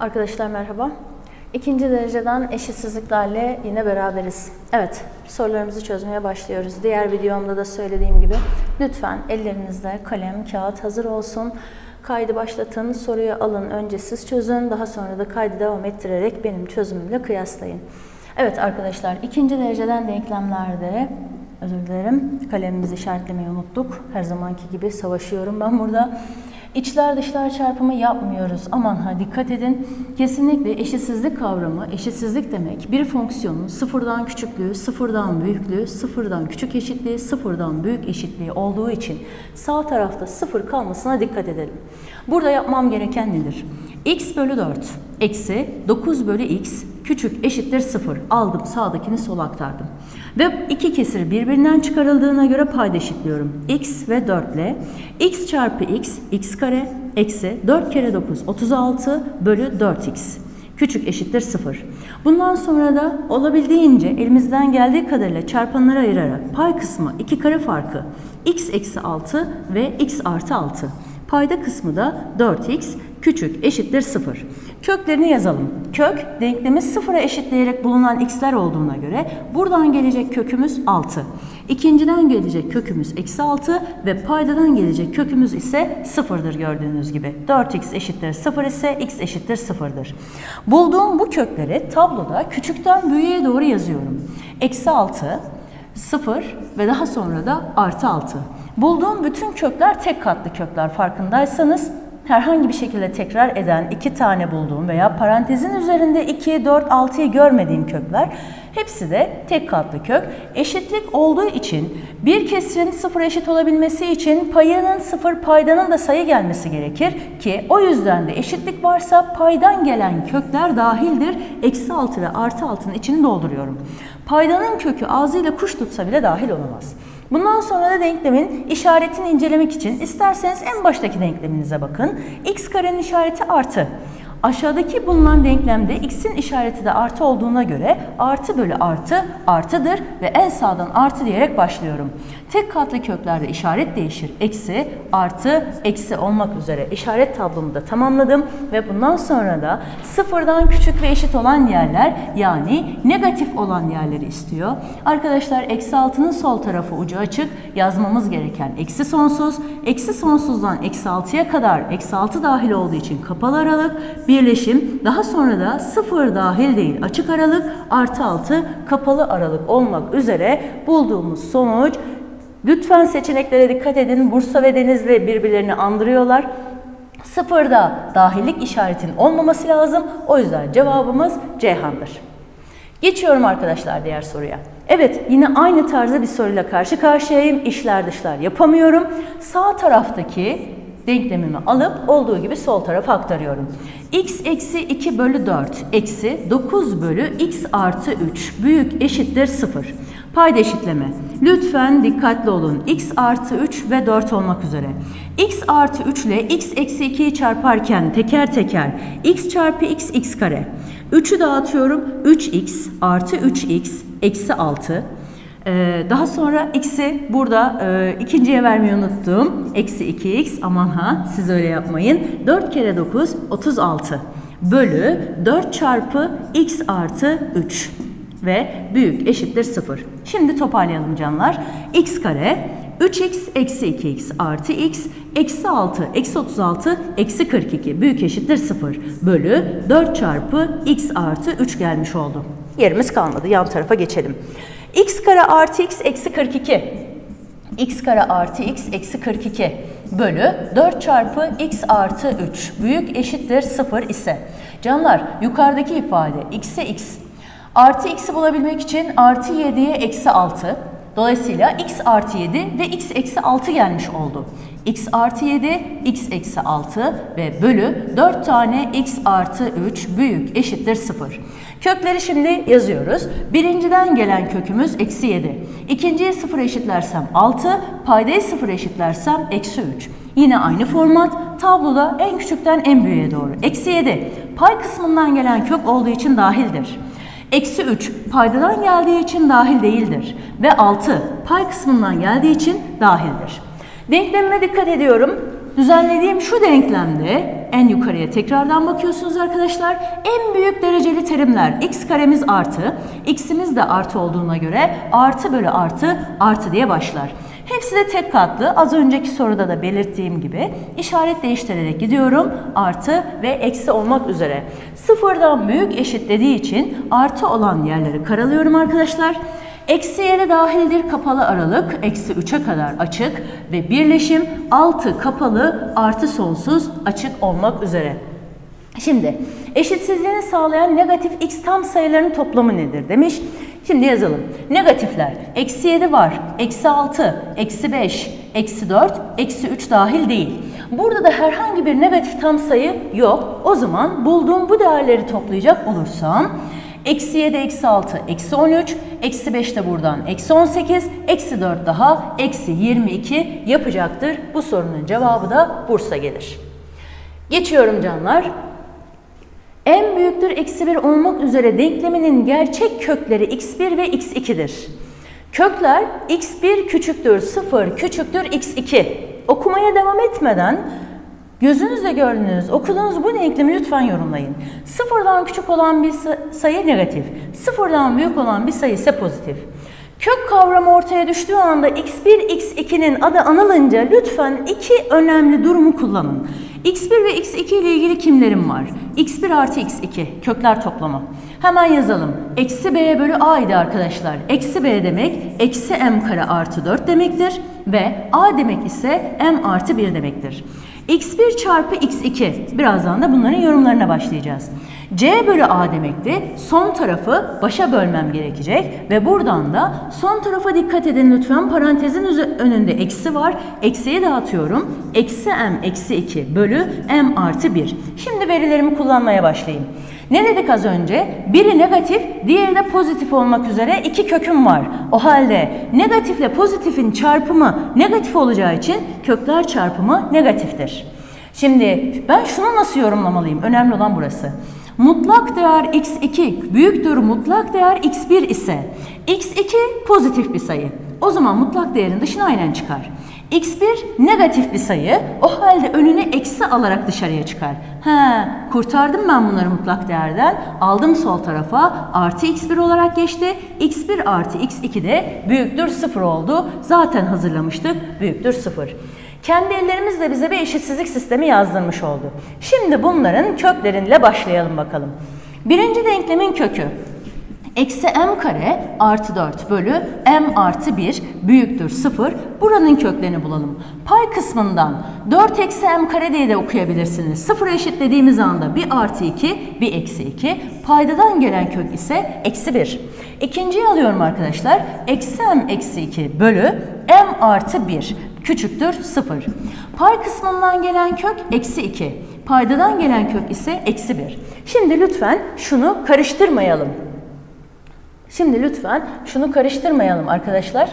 Arkadaşlar merhaba. İkinci dereceden eşitsizliklerle yine beraberiz. Evet, sorularımızı çözmeye başlıyoruz. Diğer videomda da söylediğim gibi lütfen ellerinizde kalem, kağıt hazır olsun. Kaydı başlatın, soruyu alın, önce siz çözün, daha sonra da kaydı devam ettirerek benim çözümümle kıyaslayın. Evet arkadaşlar, ikinci dereceden denklemlerde özür dilerim, kalemimizi işaretlemeyi unuttuk. Her zamanki gibi savaşıyorum ben burada. İçler dışlar çarpımı yapmıyoruz. Aman ha dikkat edin. Kesinlikle eşitsizlik kavramı, eşitsizlik demek bir fonksiyonun sıfırdan küçüklüğü, sıfırdan büyüklüğü, sıfırdan küçük eşitliği, sıfırdan büyük eşitliği olduğu için sağ tarafta sıfır kalmasına dikkat edelim. Burada yapmam gereken nedir? x bölü 4 eksi 9 bölü x küçük eşittir 0. Aldım sağdakini sola aktardım. Ve iki kesir birbirinden çıkarıldığına göre payda eşitliyorum. x ve 4 ile x çarpı x x kare eksi 4 kere 9 36 bölü 4x küçük eşittir 0. Bundan sonra da olabildiğince elimizden geldiği kadarıyla çarpanlara ayırarak pay kısmı 2 kare farkı x eksi 6 ve x artı 6. Payda kısmı da 4x küçük eşittir 0. Köklerini yazalım. Kök denklemi sıfıra eşitleyerek bulunan x'ler olduğuna göre buradan gelecek kökümüz 6. İkinciden gelecek kökümüz eksi 6 ve paydadan gelecek kökümüz ise 0'dır gördüğünüz gibi. 4x eşittir 0 ise x eşittir 0'dır. Bulduğum bu kökleri tabloda küçükten büyüğe doğru yazıyorum. Eksi 6, 0 ve daha sonra da artı 6. Bulduğum bütün kökler tek katlı kökler farkındaysanız herhangi bir şekilde tekrar eden iki tane bulduğum veya parantezin üzerinde 2, 4, 6'yı görmediğim kökler hepsi de tek katlı kök. Eşitlik olduğu için bir kesirin sıfır eşit olabilmesi için payının sıfır paydanın da sayı gelmesi gerekir ki o yüzden de eşitlik varsa paydan gelen kökler dahildir. Eksi 6 ve artı 6'nın içini dolduruyorum. Paydanın kökü ağzıyla kuş tutsa bile dahil olamaz. Bundan sonra da denklemin işaretini incelemek için isterseniz en baştaki denkleminize bakın. x karenin işareti artı. Aşağıdaki bulunan denklemde x'in işareti de artı olduğuna göre artı bölü artı artıdır ve en sağdan artı diyerek başlıyorum. Tek katlı köklerde işaret değişir. Eksi, artı, eksi olmak üzere işaret tablomu da tamamladım ve bundan sonra da sıfırdan küçük ve eşit olan yerler yani negatif olan yerleri istiyor. Arkadaşlar eksi altının sol tarafı ucu açık yazmamız gereken eksi sonsuz. Eksi sonsuzdan eksi altıya kadar eksi altı dahil olduğu için kapalı aralık birleşim daha sonra da sıfır dahil değil açık aralık artı altı kapalı aralık olmak üzere bulduğumuz sonuç Lütfen seçeneklere dikkat edin. Bursa ve Denizli birbirlerini andırıyorlar. Sıfırda dahillik işaretinin olmaması lazım. O yüzden cevabımız Ceyhan'dır. Geçiyorum arkadaşlar diğer soruya. Evet yine aynı tarzda bir soruyla karşı karşıyayım. İşler dışlar yapamıyorum. Sağ taraftaki denklemimi alıp olduğu gibi sol tarafa aktarıyorum. x eksi 2 bölü 4 eksi 9 bölü x artı 3 büyük eşittir 0. Payda eşitleme. Lütfen dikkatli olun. x artı 3 ve 4 olmak üzere. x artı 3 ile x eksi 2'yi çarparken teker teker x çarpı x x kare. 3'ü dağıtıyorum. 3x artı 3x eksi 6. Ee, daha sonra x'i burada e, ikinciye vermeyi unuttum. Eksi 2x aman ha siz öyle yapmayın. 4 kere 9 36 bölü 4 çarpı x artı 3 ve büyük eşittir 0. Şimdi toparlayalım canlar. x kare 3x eksi 2x artı x eksi 6 eksi 36 eksi 42 büyük eşittir 0 bölü 4 çarpı x artı 3 gelmiş oldu. Yerimiz kalmadı. Yan tarafa geçelim. X kare artı x eksi 42 x kare artı x eksi 42 bölü 4 çarpı x artı 3 büyük eşittir 0 ise canlar yukarıdaki ifade x'e x Artı x'i bulabilmek için artı 7'ye eksi 6. Dolayısıyla x artı 7 ve x eksi 6 gelmiş oldu. x artı 7, x eksi 6 ve bölü 4 tane x artı 3 büyük eşittir 0. Kökleri şimdi yazıyoruz. Birinciden gelen kökümüz eksi 7. İkinciye 0 eşitlersem 6, paydayı 0 eşitlersem eksi 3. Yine aynı format. Tabloda en küçükten en büyüğe doğru. Eksi 7. Pay kısmından gelen kök olduğu için dahildir. Eksi 3 paydadan geldiği için dahil değildir. Ve 6 pay kısmından geldiği için dahildir. Denklemime dikkat ediyorum. Düzenlediğim şu denklemde en yukarıya tekrardan bakıyorsunuz arkadaşlar. En büyük dereceli terimler x karemiz artı, x'imiz de artı olduğuna göre artı bölü artı artı diye başlar. Hepsi de tek katlı. Az önceki soruda da belirttiğim gibi işaret değiştirerek gidiyorum. Artı ve eksi olmak üzere. Sıfırdan büyük eşit dediği için artı olan yerleri karalıyorum arkadaşlar. Eksi yere dahildir kapalı aralık, eksi 3'e kadar açık ve birleşim 6 kapalı artı sonsuz açık olmak üzere. Şimdi eşitsizliğini sağlayan negatif x tam sayıların toplamı nedir demiş. Şimdi yazalım. Negatifler eksi 7 var, eksi 6, eksi 5, eksi 4, eksi 3 dahil değil. Burada da herhangi bir negatif tam sayı yok. O zaman bulduğum bu değerleri toplayacak olursam Eksi 7, eksi 6, eksi 13, eksi 5 de buradan eksi 18, eksi 4 daha eksi 22 yapacaktır. Bu sorunun cevabı da Bursa gelir. Geçiyorum canlar. En büyüktür eksi 1 olmak üzere denkleminin gerçek kökleri x1 ve x2'dir. Kökler x1 küçüktür 0 küçüktür x2. Okumaya devam etmeden gözünüzle gördüğünüz, okuduğunuz bu denklemi lütfen yorumlayın. Sıfırdan küçük olan bir sayı negatif, sıfırdan büyük olan bir sayı ise pozitif. Kök kavramı ortaya düştüğü anda x1, x2'nin adı anılınca lütfen iki önemli durumu kullanın. x1 ve x2 ile ilgili kimlerim var? x1 artı x2 kökler toplamı. Hemen yazalım. Eksi b bölü a idi arkadaşlar. Eksi b demek eksi m kare artı 4 demektir. Ve a demek ise m artı 1 demektir. X1 çarpı x2 birazdan da bunların yorumlarına başlayacağız. C bölü A demekti. Son tarafı başa bölmem gerekecek ve buradan da son tarafa dikkat edin lütfen. Parantezin önünde eksi var. Eksiyi dağıtıyorum. Eksi m eksi 2 bölü m artı 1. Şimdi verilerimi kullanmaya başlayayım. Ne dedik az önce? Biri negatif, diğeri de pozitif olmak üzere iki köküm var. O halde negatifle pozitifin çarpımı negatif olacağı için kökler çarpımı negatiftir. Şimdi ben şunu nasıl yorumlamalıyım? Önemli olan burası. Mutlak değer x2 büyüktür mutlak değer x1 ise x2 pozitif bir sayı. O zaman mutlak değerin dışına aynen çıkar. X1 negatif bir sayı. O halde önüne eksi alarak dışarıya çıkar. He, kurtardım ben bunları mutlak değerden. Aldım sol tarafa. Artı x1 olarak geçti. x1 artı x2 de büyüktür 0 oldu. Zaten hazırlamıştık. Büyüktür 0. Kendi ellerimizle bize bir eşitsizlik sistemi yazdırmış oldu. Şimdi bunların kökleriyle başlayalım bakalım. Birinci denklemin kökü. Eksi m kare artı 4 bölü m artı 1 büyüktür 0. Buranın köklerini bulalım. Pay kısmından 4 eksi m kare diye de okuyabilirsiniz. 0 eşitlediğimiz anda bir artı 2 bir eksi 2. Paydadan gelen kök ise eksi 1. İkinciyi alıyorum arkadaşlar. Eksi m eksi 2 bölü m artı 1 küçüktür 0. Pay kısmından gelen kök eksi 2. Paydadan gelen kök ise eksi 1. Şimdi lütfen şunu karıştırmayalım. Şimdi lütfen şunu karıştırmayalım arkadaşlar.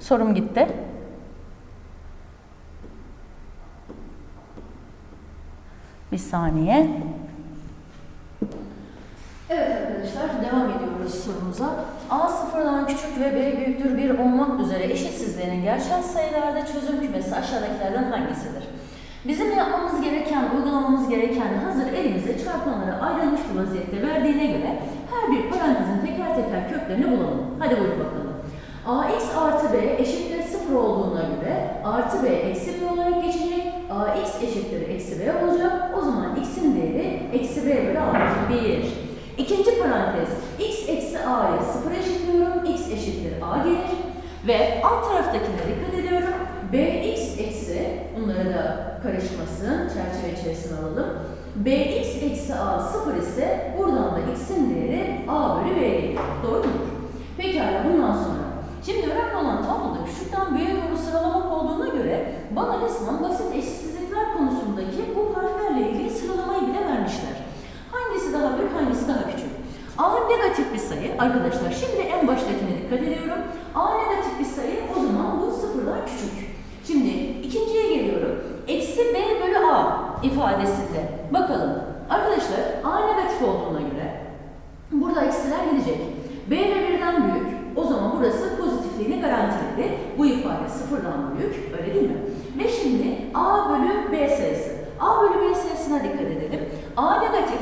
Sorum gitti. Bir saniye. Evet arkadaşlar devam ediyoruz sorumuza. A sıfırdan küçük ve B büyüktür 1 olmak üzere eşitsizliğinin gerçel sayılarda çözüm kümesi aşağıdakilerden hangisidir? Bizim yapmamız gereken, uygulamamız gereken hazır elimizde çarpanlara ayrılmış bir vaziyette verdiğine göre her bir parantezin teker köklerini bulalım. Hadi buyurun bakalım. ax artı b eşittir 0 olduğuna göre artı b eksi b olarak geçecek. ax eşittir eksi b olacak. O zaman x'in değeri eksi b bölü a. 1. İkinci parantez x eksi a'yı 0 eşitliyorum. x eşittir a gelir. Ve alt taraftakine dikkat ediyorum. bx eksi, bunları da karışmasın, çerçeve içerisine alalım. Bx eksi a 0 ise buradan da x'in değeri a bölü b gelir. Doğru mudur? Pekala bundan sonra. Şimdi önemli olan tabloda küçükten büyüğe doğru sıralamak olduğuna göre bana resmen basit eşitsizlikler konusundaki bu harflerle ilgili sıralamayı bile vermişler. Hangisi daha büyük, hangisi daha küçük? A negatif bir sayı. Arkadaşlar şimdi en baştakine dikkat ediyorum. A negatif bir sayı o zaman bu sıfırdan küçük. Şimdi ikinciye geliyorum. Eksi B bölü A ifadesinde. Bakalım. Arkadaşlar A negatif olduğuna göre burada eksiler gidecek. B ve birden büyük. O zaman burası pozitifliğini garantiledi. Bu ifade sıfırdan büyük. Öyle değil mi? Ve şimdi A bölü B sayısı. A bölü B sayısı A negatif,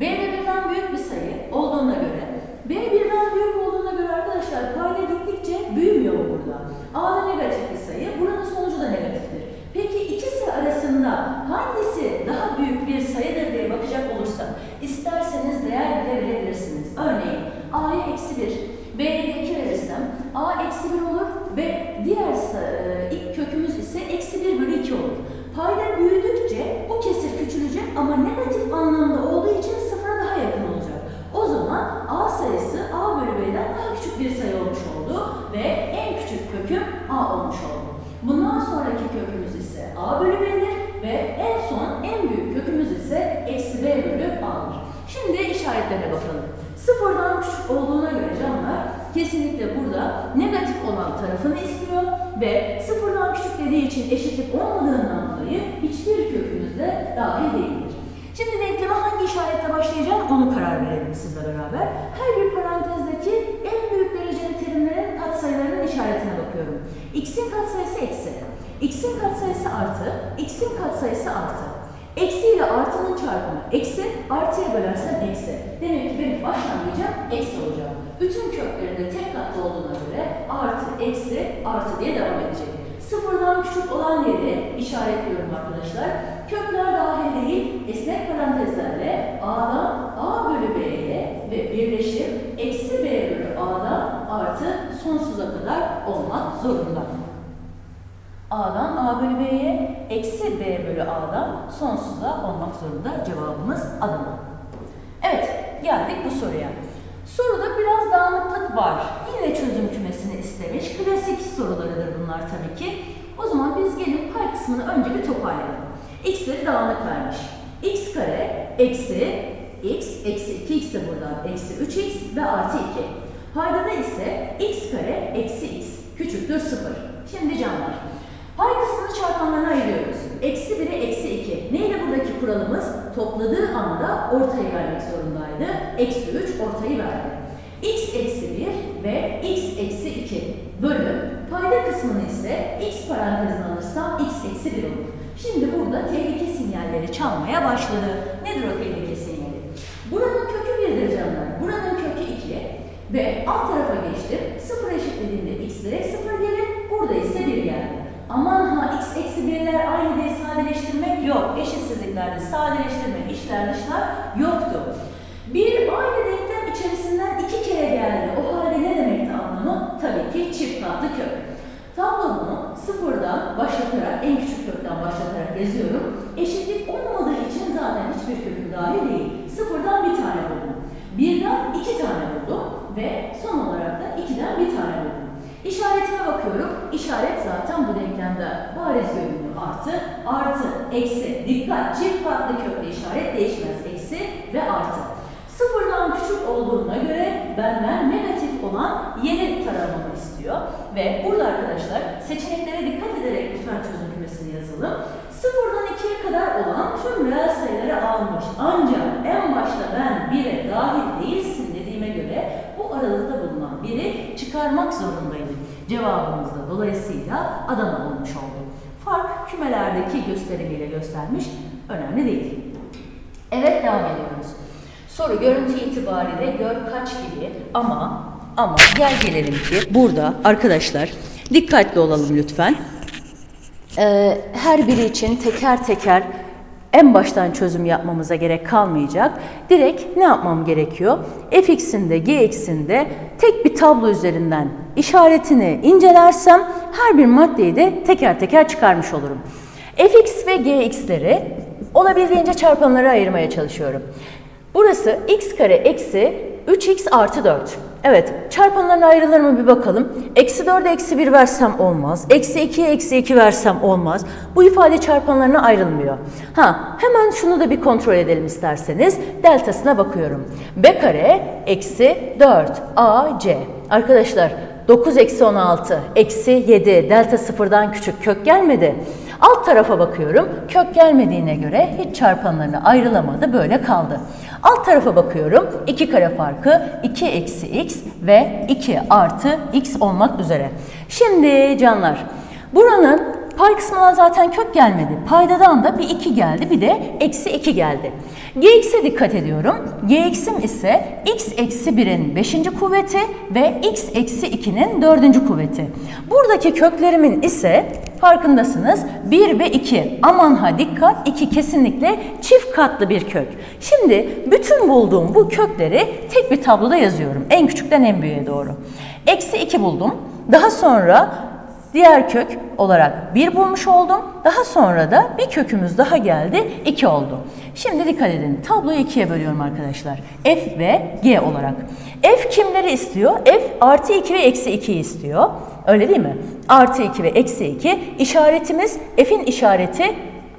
B de birden büyük bir sayı olduğuna göre, B birden büyük olduğuna göre arkadaşlar payda gittikçe büyümüyor mu burada? A da negatif bir sayı, buranın sonucu da negatiftir. Peki ikisi arasında hangisi daha büyük bir sayıdır diye bakacak olursak, isterseniz değer bile verebilirsiniz. Örneğin A'ya eksi 1, B'ye de 2 verirsem A eksi 1 olur ve diğer sa- e, ilk kökümüz ise eksi 1 bölü 2 olur. Payda büyüdükçe bu kesir küçülecek ama negatif anlamda olduğu için sıfıra daha yakın olacak. O zaman A sayısı A bölü B'den daha küçük bir sayı olmuş oldu ve en küçük köküm Olmuş oldu. Bundan sonraki kökümüz ise A bölü B'dir ve en son en büyük kökümüz ise eksi B bölü A'dır. Şimdi işaretlerine bakalım. Sıfırdan küçük olduğuna göre canlar kesinlikle burada negatif olan tarafını istiyor ve sıfırdan küçük dediği için eşitlik olmadığından dolayı hiçbir kökümüz de dahil değildir. Şimdi denkleme hangi işaretle başlayacağım onu karar verelim sizle beraber. Her bir parantezdeki en büyük dereceli terimlerin katsayılarının işaretine bakıyorum. X'in katsayısı eksi, x'in katsayısı artı, x'in katsayısı artı. Eksi ile artının çarpımı eksi, artıya bölersem eksi. Demek ki benim başlangıcım eksi olacak. Bütün köklerinde tek katlı olduğuna göre artı, eksi, artı diye devam edecek. Sıfırdan küçük olan yeri işaretliyorum arkadaşlar. Kökler dahil değil, esnek parantezlerle A'dan A bölü B'ye ve birleşip eksi B bölü A'dan artı sonsuza kadar olmak zorunda. A'dan A bölü B'ye, eksi B bölü A'dan sonsuza olmak zorunda cevabımız Adana. Evet, geldik bu soruya. Soruda biraz dağınıklık var. Yine çözüm kümesini istemiş. Klasik sorularıdır bunlar tabii ki. O zaman biz gelin pay kısmını önce bir toparlayalım. X'leri dağınık vermiş. X kare eksi x eksi 2x de buradan eksi 3x ve artı 2. Paydada ise 4, 0. Şimdi can var. Pay kısmını çarpanlarına ayırıyoruz. Eksi 1'e eksi 2. Neydi buradaki kuralımız? Topladığı anda ortayı vermek zorundaydı. Eksi 3 ortayı verdi. x eksi 1 ve x eksi 2 bölü payda kısmını ise x parantezine alırsam x eksi 1 olur. Şimdi burada tehlike sinyalleri çalmaya başladı. Nedir o tehlike sinyali? Buranın kökü 1'dir canlar. Buranın kökü 2 ve alt tarafa geçtim. 0 eşit direkt 0 gelir. Burada ise 1 geldi. Aman ha x eksi 1'ler aynı diye sadeleştirmek yok. Eşitsizliklerde sadeleştirme, işler dışlar yoktu. Bir aynı denklem içerisinden iki kere geldi. O halde ne demekti anlamı? Tabii ki çift katlı kök. Tablomu sıfırdan başlatarak, en küçük kökten başlatarak yazıyorum. Eşitlik olmadığı için zaten hiçbir köküm dahil değil. Sıfırdan bir tane buldum. Birden iki tane buldum ve son olarak da ikiden bir tane buldum. İşaretime bakıyorum. İşaret zaten bu denklemde bariz görünüyor. Artı, artı, eksi. Dikkat! Çift katlı köklü işaret değişmez. Eksi ve artı. Sıfırdan küçük olduğuna göre benden negatif olan yeni taramamı istiyor. Ve burada arkadaşlar seçeneklere dikkat ederek lütfen çözüm kümesini yazalım. Sıfırdan ikiye kadar olan tüm reel sayıları almış. Ancak en başta ben 1'e dahil değilsin dediğime göre bu aralıkta bulunan biri çıkarmak zorundayım. Cevabımız da dolayısıyla Adana olmuş oldu. Fark kümelerdeki gösterimiyle göstermiş. Önemli değil. Evet devam ediyoruz. Soru görüntü itibariyle gör kaç gibi ama ama gel gelelim ki burada arkadaşlar dikkatli olalım lütfen. Ee, her biri için teker teker en baştan çözüm yapmamıza gerek kalmayacak. Direkt ne yapmam gerekiyor? fx'in de gx'in de tek bir tablo üzerinden işaretini incelersem her bir maddeyi de teker teker çıkarmış olurum. fx ve gx'leri olabildiğince çarpanlara ayırmaya çalışıyorum. Burası x kare eksi 3x artı 4. Evet, çarpanlarına ayrılır mı bir bakalım. Eksi 4'e eksi 1 versem olmaz. Eksi 2'ye eksi 2 versem olmaz. Bu ifade çarpanlarına ayrılmıyor. Ha, hemen şunu da bir kontrol edelim isterseniz. Deltasına bakıyorum. b kare eksi 4 ac. Arkadaşlar 9 eksi 16 eksi 7 delta sıfırdan küçük kök gelmedi. Alt tarafa bakıyorum. Kök gelmediğine göre hiç çarpanlarına ayrılamadı. Böyle kaldı. Alt tarafa bakıyorum. 2 kare farkı 2 eksi x ve 2 artı x olmak üzere. Şimdi canlar buranın Pay kısmından zaten kök gelmedi. Paydadan da bir 2 geldi bir de eksi 2 geldi. Gx'e dikkat ediyorum. Gx'im ise x eksi 1'in 5. kuvveti ve x eksi 2'nin 4. kuvveti. Buradaki köklerimin ise farkındasınız 1 ve 2. Aman ha dikkat 2 kesinlikle çift katlı bir kök. Şimdi bütün bulduğum bu kökleri tek bir tabloda yazıyorum. En küçükten en büyüğe doğru. Eksi 2 buldum. Daha sonra diğer kök olarak 1 bulmuş oldum. Daha sonra da bir kökümüz daha geldi 2 oldu. Şimdi dikkat edin tabloyu ikiye bölüyorum arkadaşlar. F ve G olarak. F kimleri istiyor? F artı 2 ve eksi 2 istiyor. Öyle değil mi? Artı 2 ve eksi 2. İşaretimiz F'in işareti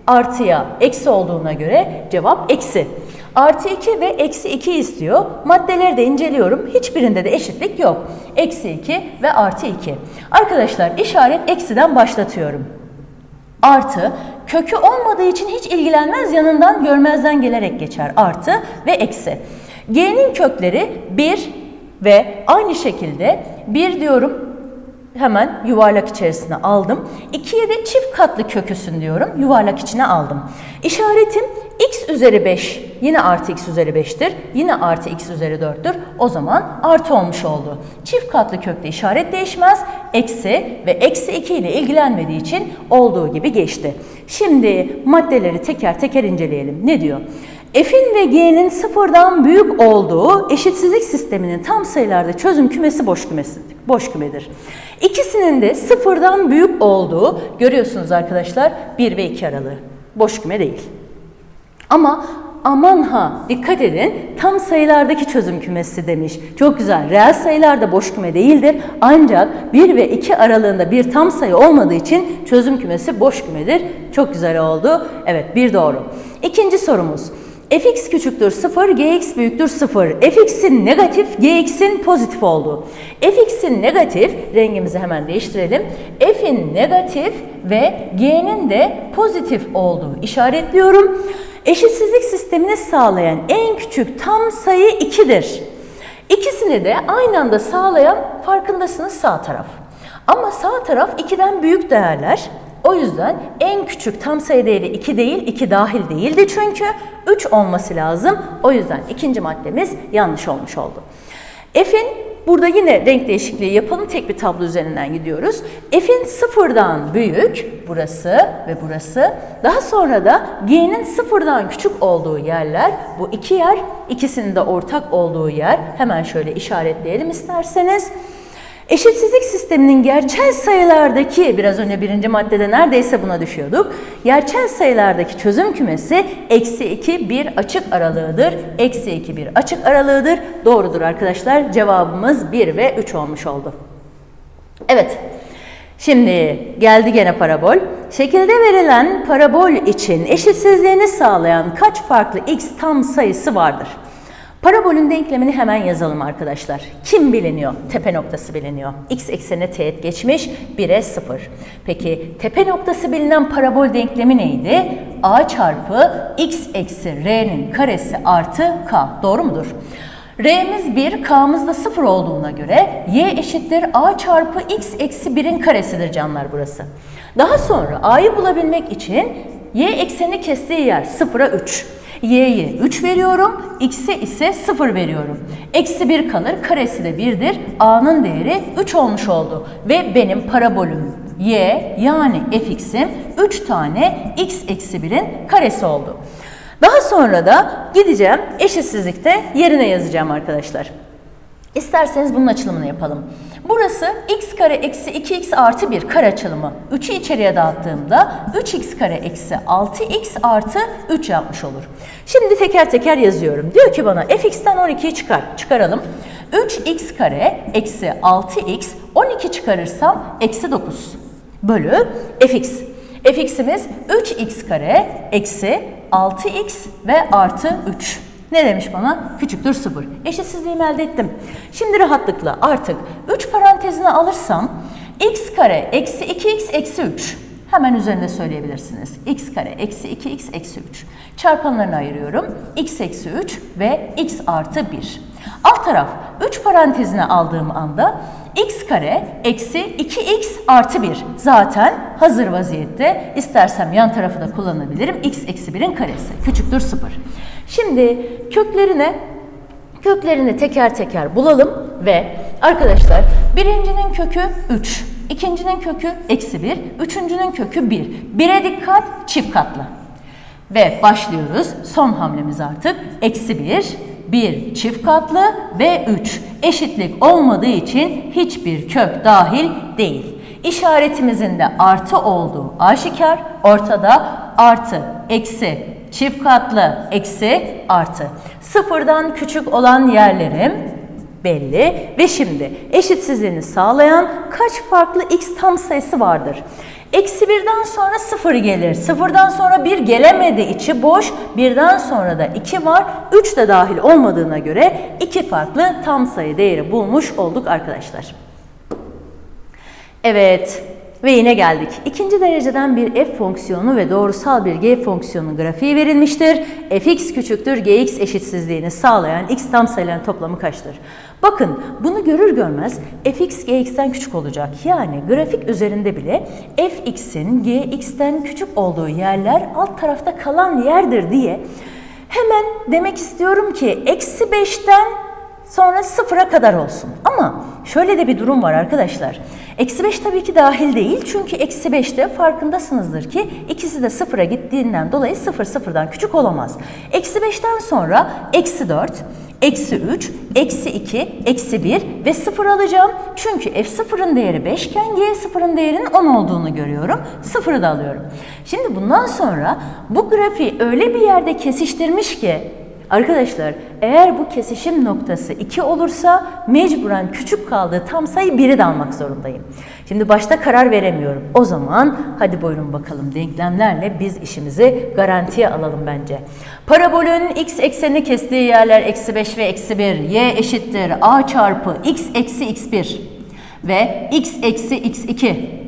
artıya eksi olduğuna göre cevap eksi. Artı 2 ve eksi 2 istiyor. Maddeleri de inceliyorum. Hiçbirinde de eşitlik yok. Eksi 2 ve artı 2. Arkadaşlar işaret eksiden başlatıyorum. Artı kökü olmadığı için hiç ilgilenmez yanından görmezden gelerek geçer. Artı ve eksi. G'nin kökleri 1 ve aynı şekilde 1 diyorum hemen yuvarlak içerisine aldım. 2'ye de çift katlı köküsün diyorum. Yuvarlak içine aldım. İşaretim x üzeri 5 yine artı x üzeri 5'tir. Yine artı x üzeri 4'tür. O zaman artı olmuş oldu. Çift katlı kökte işaret değişmez. Eksi ve eksi 2 ile ilgilenmediği için olduğu gibi geçti. Şimdi maddeleri teker teker inceleyelim. Ne diyor? F'in ve G'nin sıfırdan büyük olduğu eşitsizlik sisteminin tam sayılarda çözüm kümesi boş kümesi, boş kümedir. İkisinin de sıfırdan büyük olduğu görüyorsunuz arkadaşlar 1 ve 2 aralığı. Boş küme değil. Ama aman ha dikkat edin tam sayılardaki çözüm kümesi demiş. Çok güzel. Reel sayılarda boş küme değildir. Ancak 1 ve 2 aralığında bir tam sayı olmadığı için çözüm kümesi boş kümedir. Çok güzel oldu. Evet bir doğru. İkinci sorumuz. Fx küçüktür 0, gx büyüktür 0. fx'in negatif, gx'in pozitif olduğu. fx'in negatif, rengimizi hemen değiştirelim. f'in negatif ve g'nin de pozitif olduğu işaretliyorum. Eşitsizlik sistemini sağlayan en küçük tam sayı 2'dir. İkisini de aynı anda sağlayan farkındasınız sağ taraf. Ama sağ taraf 2'den büyük değerler. O yüzden en küçük tam sayı değeri 2 değil, 2 dahil değildi çünkü 3 olması lazım. O yüzden ikinci maddemiz yanlış olmuş oldu. F'in burada yine renk değişikliği yapalım. Tek bir tablo üzerinden gidiyoruz. F'in sıfırdan büyük burası ve burası. Daha sonra da G'nin sıfırdan küçük olduğu yerler. Bu iki yer ikisinin de ortak olduğu yer. Hemen şöyle işaretleyelim isterseniz. Eşitsizlik sisteminin gerçel sayılardaki, biraz önce birinci maddede neredeyse buna düşüyorduk. Gerçel sayılardaki çözüm kümesi eksi 2, 1 açık aralığıdır. Eksi 2, 1 açık aralığıdır. Doğrudur arkadaşlar. Cevabımız 1 ve 3 olmuş oldu. Evet. Şimdi geldi gene parabol. Şekilde verilen parabol için eşitsizliğini sağlayan kaç farklı x tam sayısı vardır? Parabolün denklemini hemen yazalım arkadaşlar. Kim biliniyor? Tepe noktası biliniyor. X eksenine teğet geçmiş 1'e 0. Peki tepe noktası bilinen parabol denklemi neydi? A çarpı x eksi r'nin karesi artı k. Doğru mudur? R'miz 1, K'mız da 0 olduğuna göre y eşittir A çarpı x eksi 1'in karesidir canlar burası. Daha sonra A'yı bulabilmek için y ekseni kestiği yer 0'a 3. Y'ye 3 veriyorum, x'e ise 0 veriyorum. Eksi 1 kalır, karesi de 1'dir. A'nın değeri 3 olmuş oldu. Ve benim parabolüm y yani fx'im 3 tane x eksi 1'in karesi oldu. Daha sonra da gideceğim eşitsizlikte yerine yazacağım arkadaşlar. İsterseniz bunun açılımını yapalım. Burası x kare eksi 2x artı 1 kare açılımı. 3'ü içeriye dağıttığımda 3x kare eksi 6x artı 3 yapmış olur. Şimdi teker teker yazıyorum. Diyor ki bana fx'ten 12'yi çıkar. Çıkaralım. 3x kare eksi 6x 12 çıkarırsam eksi 9 bölü fx. fx'imiz 3x kare eksi 6x ve artı 3. Ne demiş bana? Küçüktür 0. Eşitsizliğimi elde ettim. Şimdi rahatlıkla artık 3 parantezine alırsam x kare eksi 2x eksi 3. Hemen üzerinde söyleyebilirsiniz. x kare eksi 2x eksi 3. Çarpanlarını ayırıyorum. x eksi 3 ve x artı 1. Alt taraf 3 parantezine aldığım anda x kare eksi 2x artı 1. Zaten hazır vaziyette. İstersem yan tarafı da kullanabilirim. x eksi 1'in karesi küçüktür 0. Şimdi köklerine köklerini teker teker bulalım ve arkadaşlar birincinin kökü 3, ikincinin kökü eksi 1, üçüncünün kökü 1. 1'e dikkat çift katlı. Ve başlıyoruz. Son hamlemiz artık. Eksi 1, 1 çift katlı ve 3. Eşitlik olmadığı için hiçbir kök dahil değil. İşaretimizin de artı olduğu aşikar. Ortada artı, eksi, çift katlı, eksi, artı. Sıfırdan küçük olan yerlerim belli. Ve şimdi eşitsizliğini sağlayan kaç farklı x tam sayısı vardır? Eksi birden sonra sıfır gelir. Sıfırdan sonra bir gelemedi içi boş. Birden sonra da iki var. Üç de dahil olmadığına göre iki farklı tam sayı değeri bulmuş olduk arkadaşlar. Evet ve yine geldik. İkinci dereceden bir f fonksiyonu ve doğrusal bir g fonksiyonunun grafiği verilmiştir. fx küçüktür gx eşitsizliğini sağlayan x tam sayıların toplamı kaçtır? Bakın bunu görür görmez fx gx'ten küçük olacak. Yani grafik üzerinde bile fx'in gx'ten küçük olduğu yerler alt tarafta kalan yerdir diye hemen demek istiyorum ki eksi 5'ten sonra sıfıra kadar olsun. Ama şöyle de bir durum var arkadaşlar. Eksi 5 tabii ki dahil değil. Çünkü eksi 5'te farkındasınızdır ki ikisi de sıfıra gittiğinden dolayı sıfır sıfırdan küçük olamaz. Eksi 5'ten sonra eksi 4, eksi 3, eksi 2, eksi 1 ve 0 alacağım. Çünkü f0'ın değeri 5 iken g0'ın değerinin 10 olduğunu görüyorum. 0'ı da alıyorum. Şimdi bundan sonra bu grafiği öyle bir yerde kesiştirmiş ki Arkadaşlar eğer bu kesişim noktası 2 olursa mecburen küçük kaldığı tam sayı 1'i de almak zorundayım. Şimdi başta karar veremiyorum. O zaman hadi buyurun bakalım denklemlerle biz işimizi garantiye alalım bence. Parabolün x eksenini kestiği yerler eksi 5 ve eksi 1 y eşittir a çarpı x eksi x1 ve x eksi x2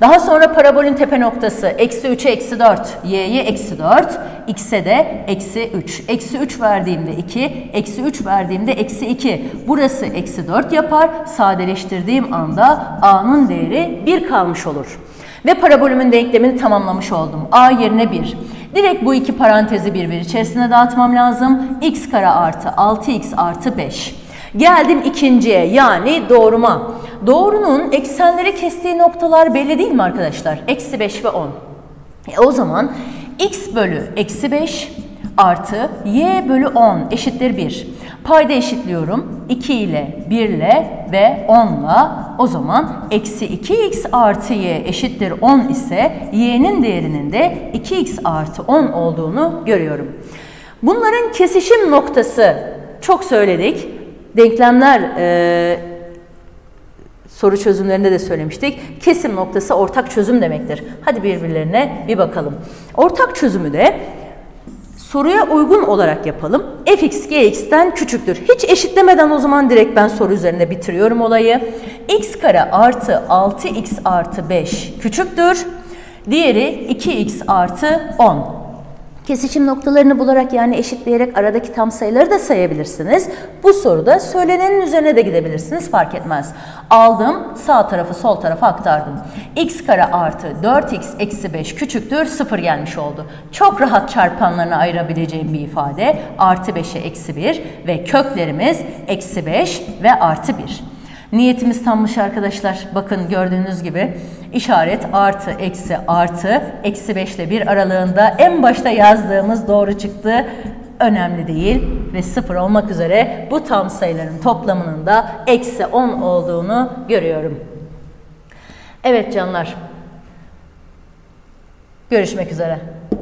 daha sonra parabolün tepe noktası eksi 3'e eksi 4, y'ye eksi 4, x'e de eksi 3. Eksi 3 verdiğimde 2, eksi 3 verdiğimde eksi 2. Burası eksi 4 yapar. Sadeleştirdiğim anda a'nın değeri 1 kalmış olur. Ve parabolümün denklemini tamamlamış oldum. a yerine 1. Direkt bu iki parantezi birbiri içerisine dağıtmam lazım. x kare artı 6x artı 5. Geldim ikinciye yani doğruma. Doğrunun eksenleri kestiği noktalar belli değil mi arkadaşlar? Eksi 5 ve 10. E o zaman x bölü eksi 5 artı y bölü 10 eşittir 1. Payda eşitliyorum. 2 ile 1 ile ve 10 ile o zaman eksi 2x artı y eşittir 10 ise y'nin değerinin de 2x artı 10 olduğunu görüyorum. Bunların kesişim noktası çok söyledik. Denklemler e, soru çözümlerinde de söylemiştik. Kesim noktası ortak çözüm demektir. Hadi birbirlerine bir bakalım. Ortak çözümü de soruya uygun olarak yapalım. fx gx'ten küçüktür. Hiç eşitlemeden o zaman direkt ben soru üzerinde bitiriyorum olayı. x kare artı 6x artı 5 küçüktür. Diğeri 2x artı 10. Kesişim noktalarını bularak yani eşitleyerek aradaki tam sayıları da sayabilirsiniz. Bu soruda söylenenin üzerine de gidebilirsiniz fark etmez. Aldım sağ tarafı sol tarafa aktardım. x kare artı 4x eksi 5 küçüktür 0 gelmiş oldu. Çok rahat çarpanlarına ayırabileceğim bir ifade. Artı 5'e eksi 1 ve köklerimiz eksi 5 ve artı 1. Niyetimiz tammış arkadaşlar. Bakın gördüğünüz gibi işaret artı eksi artı eksi 5 ile 1 aralığında en başta yazdığımız doğru çıktı. Önemli değil ve sıfır olmak üzere bu tam sayıların toplamının da eksi 10 olduğunu görüyorum. Evet canlar. Görüşmek üzere.